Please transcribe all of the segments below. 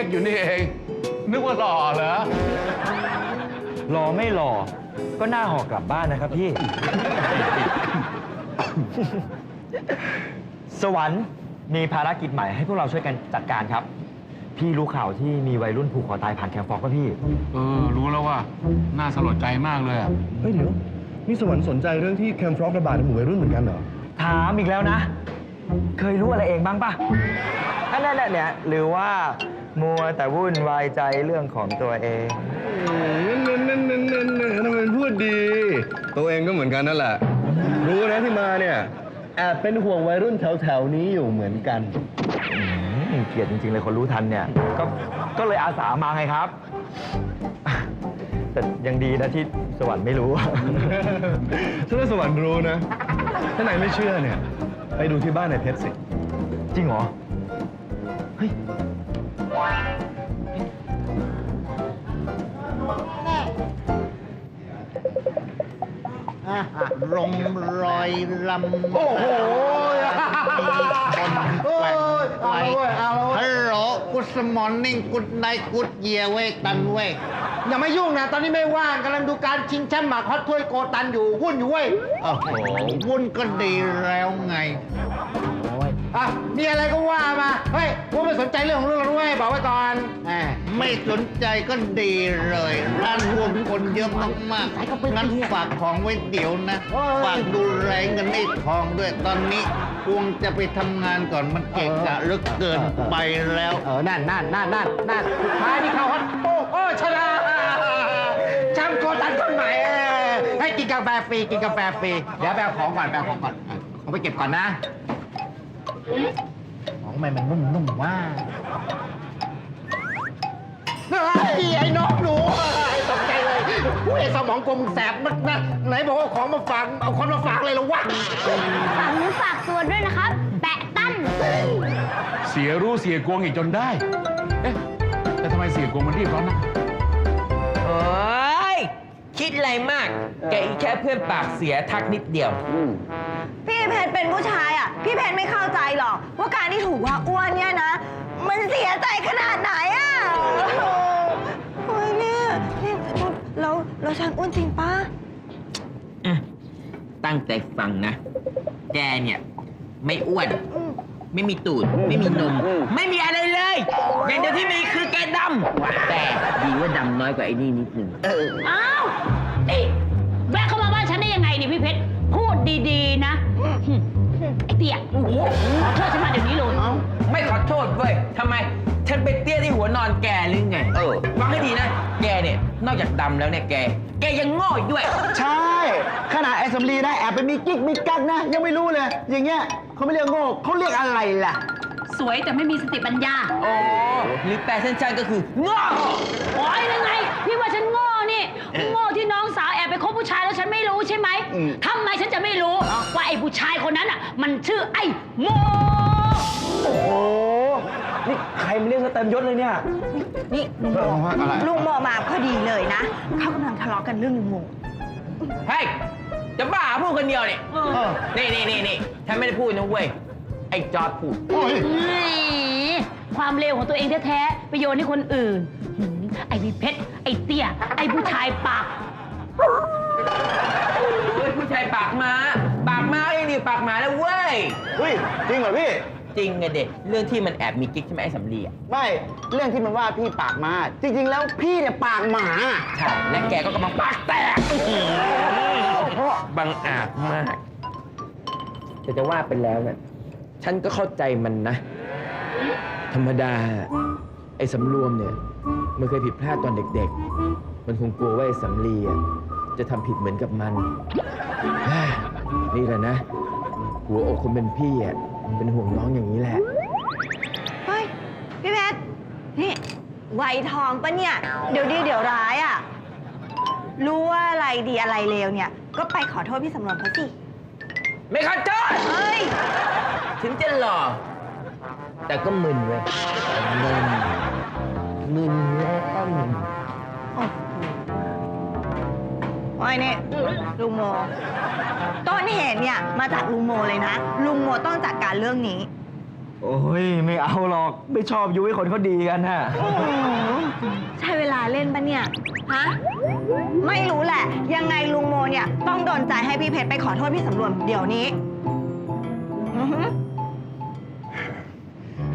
ก๊กอยู่นี่เอง นึกว่าหล่อเหรอรอไม่รอก็น่าห่อกลับบ้านนะครับพี่ สวรรค์มีภารกิจใหม่ให้พวกเราช่วยกันจัดการครับ พี่รู้ข่าวที่มีวัยรุ่นผูกคอตายผ่านแคมฟอกป่ะพี่ เออ รู้แล้วว่า น่าสลดใจมากเลยอะเฮ้ยเดี๋ยวนี่สวรรค์สนใจเรื่องที่แคมฟรอกระบาดในหมู่วัยรุ่นเหมือนกันเหรอ ถามอีกแล้วนะ เคยรู้อะไรเองบ้างป่ะอันนั้นน่ะเนี่ยหรือว่า มัวแต่วุ่นวายใจเรื่องของตัวเองเน้นเน้นเน้นเน้นเน้นทำไมพูดดี ตัวเองก็เหมือนกันนั่นแหละ รู้นะที่มาเนี่ยแอบเป็นห่วงวัยรุ่นแถวๆนี้อยู่เหมือนกัน เกลียดจริงๆเลยคนรู้ทันเนี่ย ก็ ก็เลยอาสามาไงครับ แต่ยังดีนะที่สวรรค์ไม่รู้ถ้าสวรรค์รู้นะ ถ้านายไม่เชื่อเนี่ย ไปดูที่บ้านนายเพชรสิ จริงเหรอ เฮ้ย ลงรอยลำโอ้โหคนแกว่งไกวฮัลโหลกุสมอนนิ่งกุดไนกุดเยียเว้ยตันเว้ยอย่ามายุ่งนะ ตอนนี้ไม่ว่างกำลังดูการชิงแชมป์หมากฮอตถ้วยโกตันอยู่หุ้นอยู่เว้ยโอ้โหวุ่นก็ดีแล้วไงอะมีอะไรก็ว่ามา เฮ้ยกูไม่สนใจเรื่องของ เรื่องเราด้วยบอกไว้ก่อนแหมไม่สนใจก็ดีเลย ร้านรวมคนเยอะมากๆงั้นฝากของไว้เดี๋ยวนะ ฝากดูแลเงินไอ้ทองด้วยตอนนี้พวงจะไปทำงานก่อนมันเกะกะเหลือเกินไปแล้ว เออ นั่นนั่นนั่นนั่นนั่นสุดท้ายนี่เข้าฮอตโอ้โอ้ชนะแชมป์โกตันคนใหม่เออให้กินกาแฟฟรีกินกาแฟฟรีเดี๋ยวแปลของก่อนแปลของก่อนอะเอาไปเก็บก่อนนะ ของใหม่มันนุ่มๆว่า เฮ้ยไอ้น้องหนูตกใจเลยผู้เอกสมองกลมแสบนักนะไหนบอกว่าของมาฝากเอาคนมาฝากเลยเหรอวะฝากเนื้อฝากตัวด้วยนะครับ แปะตั้นเสียรู้เสียกวงอีกจนได้ เอ๊ะแต่ทำไมเสียกวงมันรีบร้อนนะโอ้ยคิดอะไรมาก แกอีกแค่เพื่อนปากเสียทักนิดเดียว พี่เพชรเป็นผู้ชายอะ พี่เพชรไม่เข้าใจหรอก ว่าการที่ถูกว่าอ้วนเนี่ยนะ มันเสียใจขนาดไหนอะโอ้โหเฮ้ยเนี่ยนี่ แล้วแล้วฉันอ้วนจริงปะอะตั้งใจฟังนะ แกเนี่ย ไม่อ้วนไม่มีตูด ไม่มีนม ไม่มีอะไรเลยอย่างเดียวที่มีคือแกดำแต่ดีว่าดำน้อยกว่าไอ้นี่นิดนึงอ้าวนี่แวะเข้ามาบ้านฉันได้ยังไงเนี่ยพี่เพชร พูดดีๆนะหึไอ้เตี้ยโอ้โหขอโทษฉันมาเดี๋ยวนี้เลย ไม่ขอโทษเว้ยทำไม ฉันไปเตี้ยที่หัวนอนแก ดำแล้วเนี่ยแก แกยังโง่อีกด้วย ใช่ ขนาดไอ้สำลีนะแอบไปมีกิ๊กมีกักนะ ยังไม่รู้เลย อย่างเงี้ยเขาไม่เรียกโง่เขาเรียกอะไรล่ะ สวยแต่ไม่มีสติปัญญาโอ้หรือแปลสั้นๆก็คือโง่โอ้ยยังไง พี่ว่าฉันโง่นี่ โง่ที่น้องสาวแอบไปคบผู้ชายแล้วฉันไม่รู้ใช่ไหมทำไมฉันจะไม่รู้ ว่าไอ้ผู้ชายคนนั้นอะ มันชื่อไอ้โม โอ้โห นี่ใครมาเรียกเต็มยศเลยเนี่ย นี่ลุงโมลุงโมมาพอดีเลยนะ เขากำลังทะเลาะกันเรื่องลุงโมเฮ้ยจะบ้าพูดคนเดียวเนี่ยนี่นี่นี่นี่ฉันไม่ได้พูดนะเว้ย ไอ้จอร์ดพูดแหมความเลวของตัวเองแท้ๆไปโยนให้คนอื่นหืมไอ้พี่เพชรไอ้เตี้ย ไอ้ผู้ชายปากเฮ้ยผู้ชายปากมา ปากมาเองดิปากหมาแล้วเว้ย เฮ้ย จริงเหรอพี่ จริงไงเด็กเรื่องที่มันแอบมีกิ๊กใช่ไหมไอ้สำลีอะไม่เรื่องที่มันว่าพี่ปากมา จริง ๆ แล้วพี่เนี่ยปากหมาใช่และแกก็กำลังปากแตกเพราะบังอาจมาก แต่จะว่าไปแล้วเนี่ยฉันก็เข้าใจมันนะ ธรรมดา ไอ้สำรวมเนี่ย มันเคยผิดพลาดตอนเด็กๆ มันคงกลัวว่าไอ้สำลีอะจะทำผิดเหมือนกับมันเฮ้ยนี่แหละนะ หัวอกคนเป็นพี่อะ เป็นห่วงน้องอย่างนี้แหละ เฮ้ย พี่เพชร นี่ไวทองปะเนี่ย เดี๋ยวดีเดี๋ยวร้ายอะ รู้ว่าอะไรดีอะไรเลวเนี่ย ก็ไปขอโทษพี่สำรวมเขาสิ ไม่เข้าใจเฮ้ย ถึงจะหล่อ แต่ก็มึนเว้ยมึนมึนแล้วก็มึน โอ้ ยนี่ลุงโม ต้นเหตุเนี่ยมาจากลุงโมเลยนะ ลุงโมต้องจัดการเรื่องนี้โอ้ยไม่เอาหรอกไม่ชอบยุ้ยคนเขาดีกันฮะโอ้โหใช่เวลาเล่นปะเนี่ย ฮะ ไม่รู้แหละ ยังไงลุงโมเนี่ยต้องโดนใจให้พี่เพชรไปขอโทษพี่สำรวมเดี๋ยวนี้ อือหือ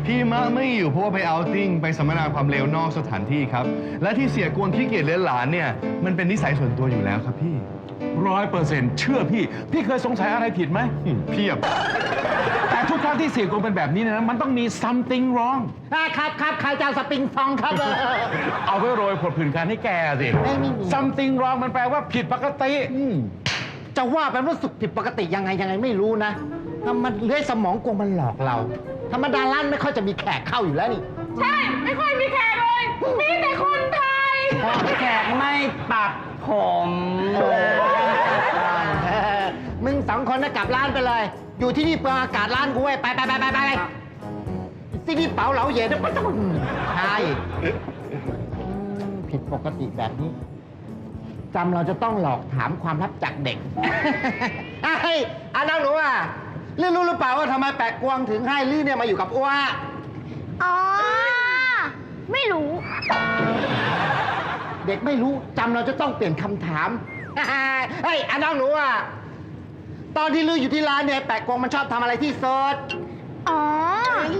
พี่มะไม่อยู่เพราะว่าไปเอาท์ติ้งไปสัมมนาความเร็วนอกสถานที่ครับ และที่เสียกวนขี้เกียจเลี้ยงหลานเนี่ยมันเป็นนิสัยส่วนตัวอยู่แล้วครับพี่ ร้อยเปอร์เซ็นต์เชื่อพี่ พี่เคยสงสัยอะไรผิดไหมอืมเพียบ แต่ทุกครั้งที่เสียโกงเป็นแบบนี้เนยนะมันต้องมี something wrong ครับครับใครจะเอาสปริงฟองครับเอาไว้โรยผดผื่นคันให้แกสิไม่มี something wrong มันแปลว่าผิดปกติจะว่าเป็นรู้สึกผิดปกติยังไงยังไงไม่รู้นะถ้ามันเลื้อยสมองกลัวมันหลอกเรา ธรรมดาร้านไม่ค่อยจะมีแขกเข้าอยู่แล้วนี่ใช่ ไม่ค่อยมีแขกเลย มีแต่คนไทยแขกไม่ปักผมเออมึงสองคนน่ะกลับร้านไปเลย อยู่ที่นี่เปลืองอากาศร้านกูเว้ยไปไปไปไปไปไปที่นี่เป๋าเหลาเหย่นะไม่ต้องใช่ผิดปกติแบบนี้จำเราจะต้องหลอกถามความลับจากเด็กไอ้อันนั้นหนูอะ ลือรู้หรือเปล่าว่าทำไมแปะกวางถึงให้ลี่เนี่ยมาอยู่กับอ้วอ๋อ ไม่รู้ เด็กไม่รู้จำเราจะต้องเปลี่ยนคำถาม เฮ้ยอันน้องหนูอะตอนที่ลืออยู่ที่ร้านเนี่ยแปะกวางมันชอบทำอะไรที่สดอ๋อ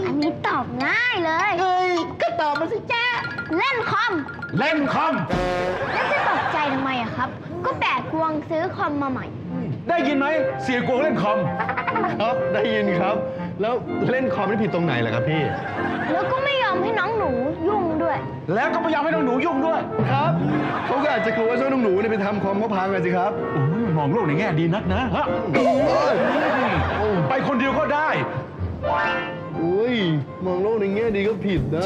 อันนี้ตอบง่ายเลย เฮ้ย ก็ตอบมาสิจ้าเล่นคอม เล่นคอม แล้วจะตกใจทำไมอะครับ ก็แปะกวงซื้อคอมมาใหม่ ได้ยินไหมเสียโกงเล่นคอม ครับได้ยินครับ แล้วเล่นคอมนี่ผิดตรงไหนล่ะครับพี่ แล้วก็ไม่ยอมให้น้องหนูยุ่งด้วย แล้วก็ไม่ยอมให้น้องหนูยุ่งด้วยครับเขาก็อาจจะกลัวว่าเจ้าน้องหนูเนี่ยไปทำคอมเขาพังกันสิครับโอ้ยมองโลกในแง่ดีนักนะฮะไปคนเดียวก็ได้ อุ้ยมองโลกในแง่ดีก็ผิดนะ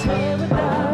เทว